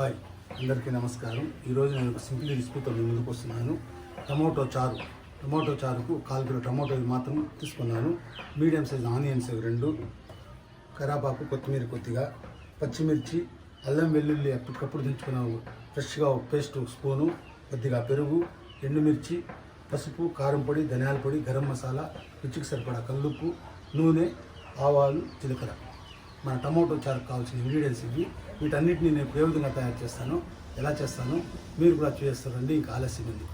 Hi అందరికీ నమస్కారం. ఈరోజు నేను ఒక సింపుల్ రెసిపీతో మీ ముందుకు వస్తున్నాను. టమోటో చారు. టమోటో చారుకు కాల్ కిలో టమోటోలు మాత్రం తీసుకున్నాను. మీడియం సైజ్ ఆనియన్స్ రెండు. కరాపాకు కొత్తిమీర కొద్దిగా. పచ్చిమిర్చి అల్లం వెల్లుల్లి అప్పటికప్పుడు దించుకున్న ఫ్రెష్గా ఒక పేస్ట్ ఒక స్పూను కొద్దిగా పెరుగు ఎండుమిర్చి పసుపు కారం పొడి ధనియాల పొడి గరం మసాలా రుచికి సరిపడా కల్లుప్పు నూనె ఆవాలు జీలకర్ర. మన టమోటో చారు కావాల్సిన ఇంగ్రీడియంట్స్ ఇవి. వీటన్నిటిని నేను ఏ విధంగా తయారు చేస్తాను ఎలా చేస్తాను మీరు కూడా చేస్తారండి ఇంకా ఆలస్యం ఉంది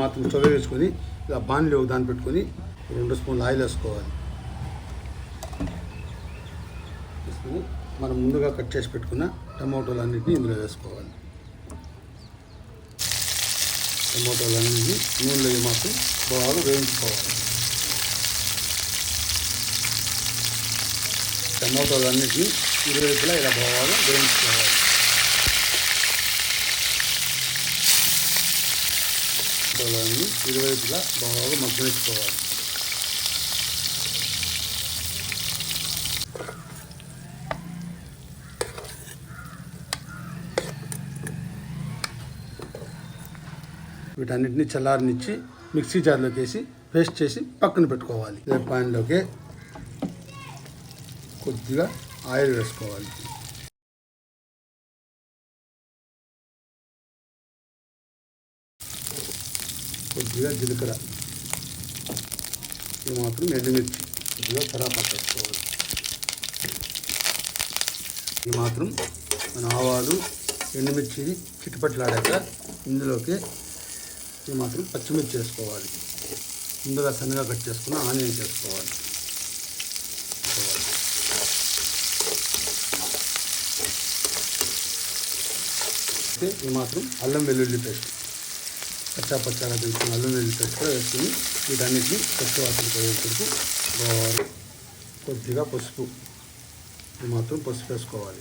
మాత్రం చొవ్వ వేసుకొని ఇలా బాణలి ఒక దాన్ని పెట్టుకొని రెండు స్పూన్లు ఆయిల్ వేసుకోవాలి. వేసుకొని మనం ముందుగా కట్ చేసి పెట్టుకున్న టమాటోలు అన్నింటినీ ఇందులో వేసుకోవాలి. టమాటోలు అన్నింటినీ నూనెలో మాత్రం బాగా వేయించుకోవాలి. టమాటోలు అన్నింటినీ ఇరువైపులా ఇలా బాగా వేయించుకోవాలి. టమాటోలన్నీ ఇరువైపులా బాగా మగ్గనిచ్చుకోవాలి. వీటన్నిటిని చల్లారనిచ్చి మిక్సీ జార్లోకి వేసి పేస్ట్ చేసి పక్కన పెట్టుకోవాలి. ఇదే పాన్లోకి కొద్దిగా ఆయిల్ వేసుకోవాలి. కొద్దిగా జీలకర్ర. ఇది మాత్రం ఎండుమిర్చి. కొద్దిగా కరాపాకు వేసుకోవాలి. ఇది మాత్రం మన ఆవాలు ఎండుమిర్చిని చిట్టుపట్లాడాక ఇందులోకి ఇది మాత్రం పచ్చిమిర్చి వేసుకోవాలి. ముందుగా సన్నగా కట్ చేసుకున్న ఆనియన్ చేసుకోవాలి వేసుకోవాలి. ఇది మాత్రం అల్లం వెల్లుల్లి పేస్ట్. పచ్చా పచ్చాగా తీసుకుని అల్లం వెల్లుల్లి కూడా వేసుకుని వీటన్నిటిని పచ్చి వాసన పోయేందుకు కొద్దిగా పసుపు. మాత్రం పసుపు వేసుకోవాలి.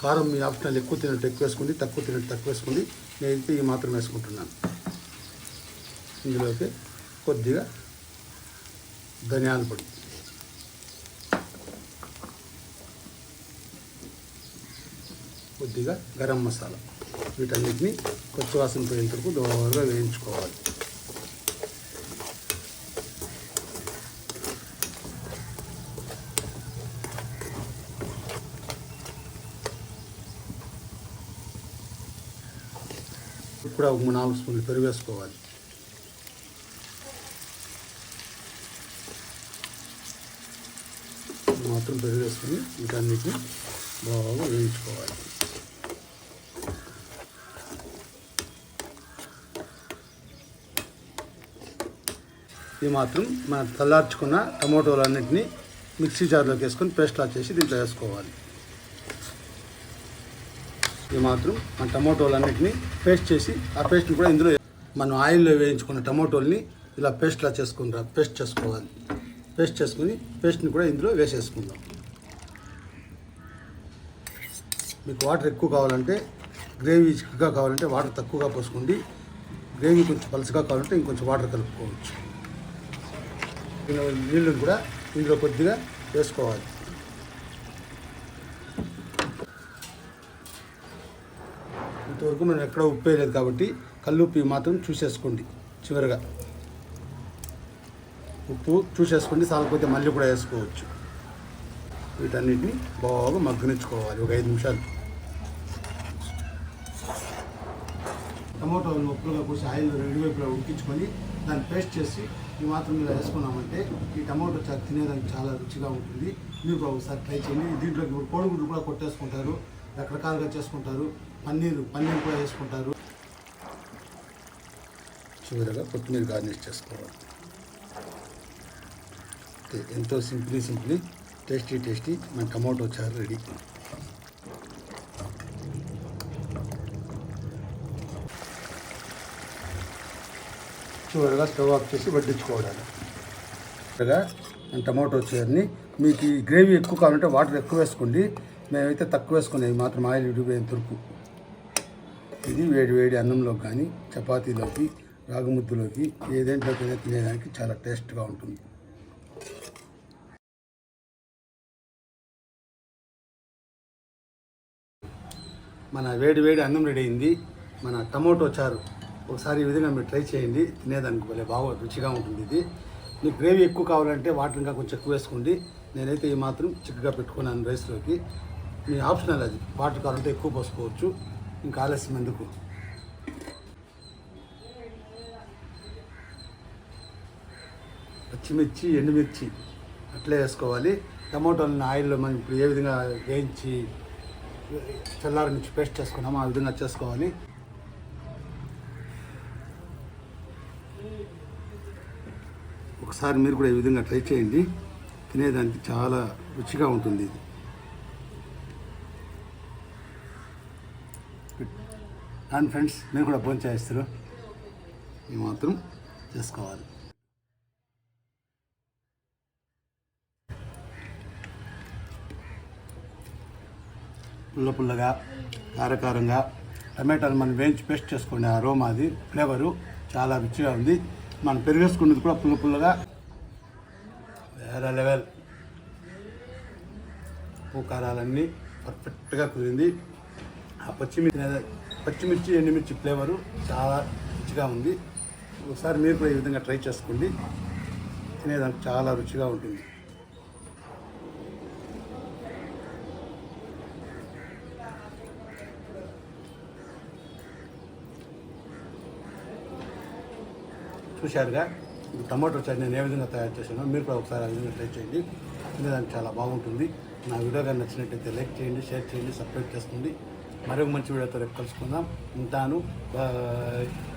కారం మీ ఆప్షనల్ ఎక్కువ తినట్టు ఎక్కువ వేసుకుంది తక్కువ తినట్టు తక్కువ వేసుకుంది. నేనైతే ఈ మాత్రం వేసుకుంటున్నాను. ఇందులోకి కొద్దిగా ధనియాల పొడి. కొద్దిగా గరం మసాలా. వీటన్నిటిని కొత్త వాసన పోయేంత వరకు దోరగా వేయించుకోవాలి. ఇప్పుడు ఒక మూడు నాలుగు స్పూన్లు పెరుగు వేసుకోవాలి. మాత్రం పెరుగు వేసుకొని వీటన్నిటిని బాగా వేయించుకోవాలి. ఇది మాత్రం మనం చల్లార్చుకున్న టమోటోలు అన్నింటినీ మిక్సీ జార్లోకి వేసుకొని పేస్ట్లా చేసి దీంట్లో వేసుకోవాలి. ఇది మాత్రం మన టమోటోలు అన్నింటినీ పేస్ట్ చేసి ఆ పేస్ట్ని కూడా ఇందులో మనం ఆయిల్లో వేయించుకున్న టమోటోల్ని ఇలా పేస్ట్లా చేసుకుని పేస్ట్ చేసుకోవాలి. పేస్ట్ చేసుకుని పేస్ట్ని కూడా ఇందులో వేసేసుకుందాం. మీకు వాటర్ ఎక్కువ కావాలంటే గ్రేవీ చిక్కగా కావాలంటే వాటర్ తక్కువగా పోసుకోండి గ్రేవీ కొంచెం పలుచగా కావాలంటే ఇంకొంచెం వాటర్ కలుపుకోవచ్చు. నీళ్ళు కూడా ఇందులో కొద్దిగా వేసుకోవాలి. ఇంతవరకు మనం ఎక్కడ ఉప్పు వేయలేదు కాబట్టి కల్లుప్పు మాత్రం చూసేసుకోండి చివరిగా. ఉప్పు చూసేసుకోండి సాలకపోతే మళ్ళీ కూడా వేసుకోవచ్చు. వీటన్నిటిని బాగా మగ్గనిచ్చుకోవాలి ఒక ఐదు నిమిషాలు. టమోటాలు ఉప్పులుగా పోసి ఆయిల్ రెండు వైపులా ఉడికించుకొని దాన్ని పేస్ట్ చేసి ఈ మాత్రం ఇలా వేసుకున్నామంటే ఈ టమాటో చారు తినేదానికి చాలా రుచిగా ఉంటుంది. మీరు కూడా ఒకసారి ట్రై చేయండి. దీంట్లో ఇప్పుడు కోడిగుడ్లు కూడా కొట్టేసుకుంటారు. రకరకాలుగా చేసుకుంటారు. పన్నీరు పన్నీర్ కూడా వేసుకుంటారు చివరిగా కొత్తిమీర గార్నిష్ చేసుకోవాలి. ఎంతో సింప్లీ సింప్లీ టేస్టీ టేస్టీ మన టమాటో చారు రెడీ. చివరిగా స్టవ్ ఆఫ్ చేసి వడ్డించుకోవడానికి చివరిగా టమాటో చారుని మీకు ఈ గ్రేవీ ఎక్కువ కావాలంటే వాటర్ ఎక్కువ వేసుకోండి. మేమైతే తక్కువ వేసుకునేవి మాత్రం ఆయిల్ విడిపోయిన తురుకు ఇది వేడి వేడి అన్నంలోకి కానీ చపాతీలోకి రాగుముద్దులోకి ఏదేంట్లోకైనా తినేదానికి చాలా టేస్ట్గా ఉంటుంది. మన వేడి వేడి అన్నం రెడీ అయింది. మన టమోటో చారు. ఒకసారి ఈ విధంగా మీరు ట్రై చేయండి. తినేదానికి భలే బాగా రుచిగా ఉంటుంది ఇది. మీకు గ్రేవీ ఎక్కువ కావాలంటే వాటర్ ఇంకా కొంచెం ఎక్కువ వేసుకోండి. నేనైతే ఈ మాత్రం చిక్కగా పెట్టుకున్నాను రైస్లోకి. మీ ఆప్షనల్ అది. వాటర్ కావాలంటే ఎక్కువ పోసుకోవచ్చు. ఇంకా ఆలస్యం ఎందుకు? పచ్చిమిర్చి ఎండుమిర్చి అట్లే వేసుకోవాలి. టమోటాలను ఆయిల్లో మనం ఇప్పుడు ఏ విధంగా వేయించి చల్లారి నుంచి పేస్ట్ చేసుకున్నామో ఆ విధంగా చేసుకోవాలి. ఒకసారి మీరు కూడా ఈ విధంగా ట్రై చేయండి. తినేదానికి చాలా రుచిగా ఉంటుంది ఇది. అండ్ ఫ్రెండ్స్ మీరు కూడా భోజనం చేస్తారు. ఇది మాత్రం చేసుకోవాలి. పుల్ల పుల్లగా కారకారంగా టమాటాలు మనం వేయించి పేస్ట్ చేసుకోండి ఆ రోమా అది ఫ్లేవరు చాలా రుచిగా ఉంది. మనం పెరిగేసుకున్నది కూడా పుల్ల పుల్లగా. వేరే లెవెల్. ఉప్పు కారాలన్నీ పర్ఫెక్ట్గా కుదిరింది. ఆ పచ్చిమిర్చి పచ్చిమిర్చి ఎండుమిర్చి ఫ్లేవరు చాలా రుచిగా ఉంది. ఒకసారి మీరు కూడా ఈ విధంగా ట్రై చేసుకోండి. తినేదానికి చాలా రుచిగా ఉంటుంది. చూశారుగా. టమాటో చట్నీ నేను ఏ విధంగా తయారు చేశానో మీరు కూడా ఒకసారి ఆ విధంగా ట్రై చేయండి. తినేదానికి చాలా బాగుంటుంది. నా వీడియో కానీ నచ్చినట్టయితే లైక్ చేయండి షేర్ చేయండి సబ్స్క్రైబ్ చేసుకోండి. మరొక మంచి వీడియోతో రేపు కలుసుకుందాం. ఉంటాను. బాయ్.